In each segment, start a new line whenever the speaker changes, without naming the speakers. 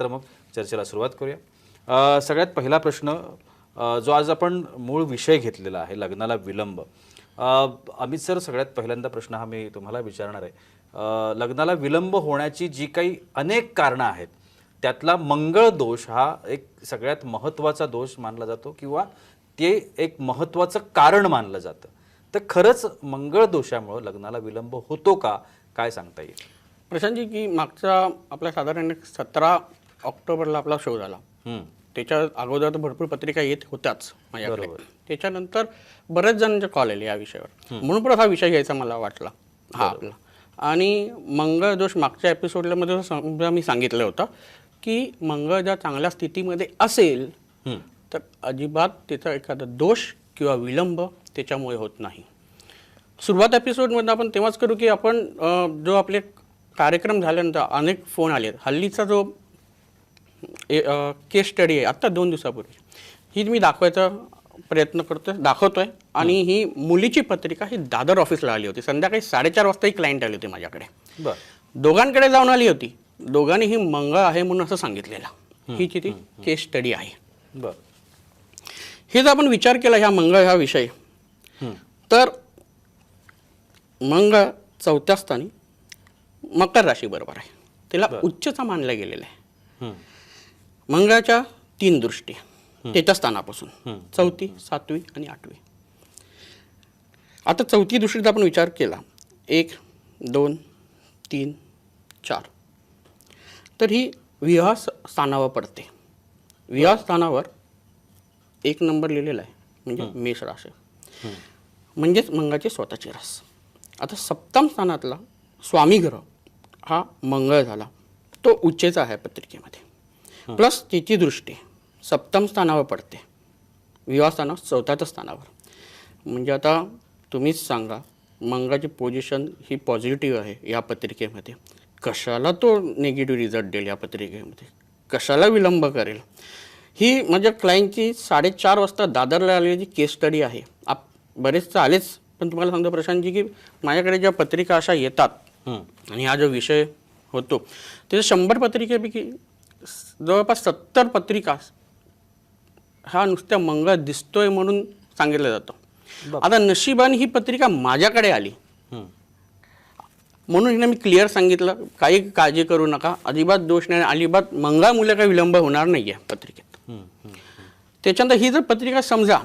तर मग चर्चेला सुरुवात करूया. सगळ्यात पहिला प्रश्न जो आज आपण मूळ विषय घेतलेला आहे लग्नाला विलंब. अमित सर सगळ्यात पहिल्यांदा प्रश्न हा मी तुम्हाला विचारणार आहे. लग्नाला विलंब होण्याची जी काही अनेक कारणं आहेत त्यातला मंगळ दोष हा एक सगळ्यात महत्त्वाचा दोष मानला जातो किंवा ते एक महत्त्वाचं कारण मानलं जातं. तर खरंच मंगळ दोषामुळं लग्नाला विलंब होतो का? काय सांगता येईल?
प्रशांतजी की मागच्या आपल्या साधारण एक सतरा ऑक्टोबरला आपला शो झाला. त्याच्या अगोदर तर भरपूर पत्रिका येत होत्याच माझ्याकडे. त्याच्यानंतर बरेच जणांचे कॉल आले या विषयावर. म्हणून परत हा विषय घ्यायचा मला वाटला. हा आपला. आणि मंगळ दोष मागच्या एपिसोडला मध्ये समजा मी सांगितलं होतं की मंगळ ज्या चांगल्या स्थितीमध्ये असेल. तर अजिबात त्याचा एखादा दोष किंवा विलंब त्याच्यामुळे होत नाही. सुरुवात एपिसोडमध्ये आपण तेव्हाच करू की आपण जो आपले कार्यक्रम झाल्यानंतर अनेक फोन आले हल्लीचा जो केस स्टडी आहे. आत्ता दोन दिवसापूर्वी. ही मी दाखवायचा प्रयत्न करतोय दाखवतोय. आणि ही मुलीची पत्रिका ही दादर ऑफिसला आली होती. संध्याकाळी साडेचार वाजता ही क्लायंट आली होती माझ्याकडे.
बर.
दोघांकडे जाऊन आली होती. दोघांनी ही मंगळ आहे म्हणून असं सांगितलेलं. ही जी ती केस स्टडी आहे.
बर.
हे जर आपण विचार केला ह्या मंगळ ह्या विषयी. तर मंगळ चौथ्या स्थानी मकर राशी बरोबर आहे. तिला उच्चचा मानला गेलेला आहे. मंगळाच्या तीन दृष्टी. त्याच्या स्थानापासून. चौथी सातवी आणि आठवी. आता चौथी दृष्टीचा आपण विचार केला. एक दोन तीन चार. तर ही विवाह स्थानावर पडते. विवाह स्थानावर एक नंबर लिहिलेला आहे. म्हणजे मेष राशी. म्हणजेच मंगळाची स्वतःची रास. आता सप्तम स्थानातला स्वामी ग्रह हा मंगळ झाला. तो उच्चेचा आहे पत्रिकेमध्ये. प्लस तिची दृष्टी. सप्तम स्थानावर पडते. विवाह स्थानावर चौथ्याच्या स्थानावर. म्हणजे आता तुम्हीच सांगा मंगळाची पोझिशन ही पॉझिटिव्ह आहे या पत्रिकेमध्ये. कशाला तो निगेटिव्ह रिझल्ट देईल या पत्रिकेमध्ये? कशाला विलंब करेल? ही माझ्या क्लायंटची साडेचार वाजता दादरला आलेली जी केस स्टडी आहे आप बरेच आलेच पण तुम्हाला सांगतो प्रशांतजी की माझ्याकडे ज्या पत्रिका अशा येतात. आणि हा जो विषय होतो त्याच्या शंभर पत्रिकेपैकी जवळपास सत्तर पत्रिका हा नुसत्या मंगळ दिसतोय म्हणून सांगितलं जातं आता नशिबाने ही पत्रिका माझ्याकडे आली. म्हणून हिने मी क्लिअर सांगितलं काही काळजी करू नका अजिबात दोष नाही अजिबात मंगळामुळे काही विलंब होणार नाही आहे पत्रिकेत. त्याच्यानंतर ही जर पत्रिका समजा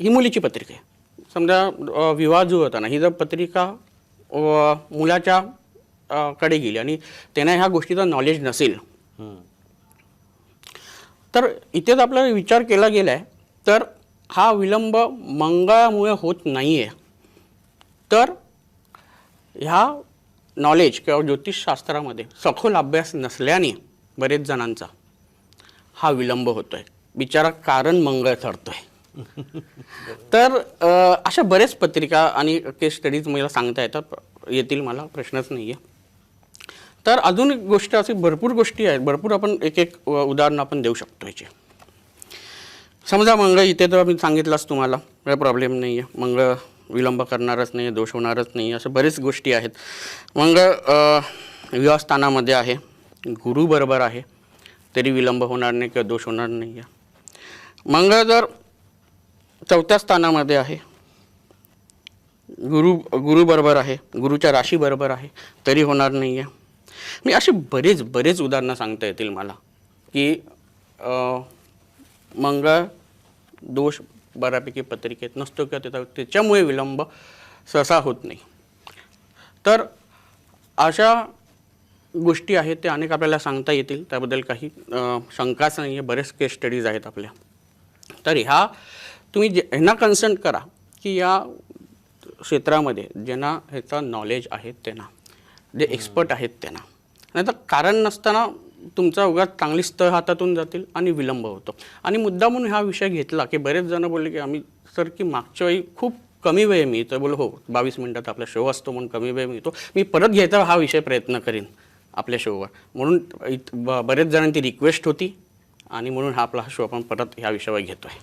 ही मुलीची पत्रिका आहे समजा विवाह जो होता ना ही जर पत्रिका मुलाच्या कडे गेली आणि त्यांना ह्या गोष्टीचं नॉलेज नसेल. तर इथेच आपल्याला विचार केला गेला आहे तर हा विलंब मंगळामुळे होत नाही आहे तर ह्या नॉलेज किंवा ज्योतिषशास्त्रामध्ये सखोल अभ्यास नसल्याने बरेच जणांचा हा विलंब होतो आहे बिचारा कारण मंगळ ठरतोय. तर अ, अशा बरेच पत्रिका आणि केस स्टडीज मला सांगता येतात. येतील मला प्रश्नच नाही आहे तर अजून एक गोष्ट अशी भरपूर गोष्टी आहेत. भरपूर आपण एक एक उदाहरण उदाहरणं आपण देऊ शकतो याचे. समजा मंगळ इथे तर मी सांगितलंच तुम्हाला. काही प्रॉब्लेम नाही आहे मंगळ विलंब करणारच नाही आहे दोष होणारच नाही आहे अशा बरेच गोष्टी आहेत. मंगळ विवाहस्थानामध्ये आहे. गुरु बरोबर आहे. तरी विलंब होणार नाही किंवा दोष होणार नाही आहे मंगळ जर चौथ्या स्थानामध्ये आहे. गुरु गुरु बरोबर आहे. गुरुच्या राशी बरोबर आहे. तरी होणार नाही आहे मी असे बरेच बरेच उदाहरणं सांगता येतील मला की मंगळ दोष बऱ्यापैकी पत्रिकेत नसतो किंवा त्याचा त्याच्यामुळे विलंब सहसा होत नाही. तर अशा गोष्टी आहेत त्या अनेक आपल्याला सांगता येतील. त्याबद्दल काही शंकाच नाही आहे बरेच केस स्टडीज आहेत आपल्या. तर ह्या तुम्ही जे ह्यांना कन्सल्ट करा की या क्षेत्रामध्ये ज्यांना ह्याचं नॉलेज आहे त्यांना जे एक्सपर्ट आहेत त्यांना. नाही तर कारण नसताना तुमचा उगाच चांगली स्थळ हातातून जातील आणि विलंब होतो. आणि मुद्दा म्हणून हा विषय घेतला की बरेच जण बोलले की आम्ही सर की मागच्या वेळी खूप कमी वेळ मिळतो बोल हो बावीस मिनिटात आपला शो असतो म्हणून कमी वेळ मिळतो. मी परत घ्यायचा हा विषय प्रयत्न करीन आपल्या शोवर म्हणून ब- बरेच जणांची रिक्वेस्ट होती आणि म्हणून हा आपला शो आपण परत ह्या विषयावर घेतो आहे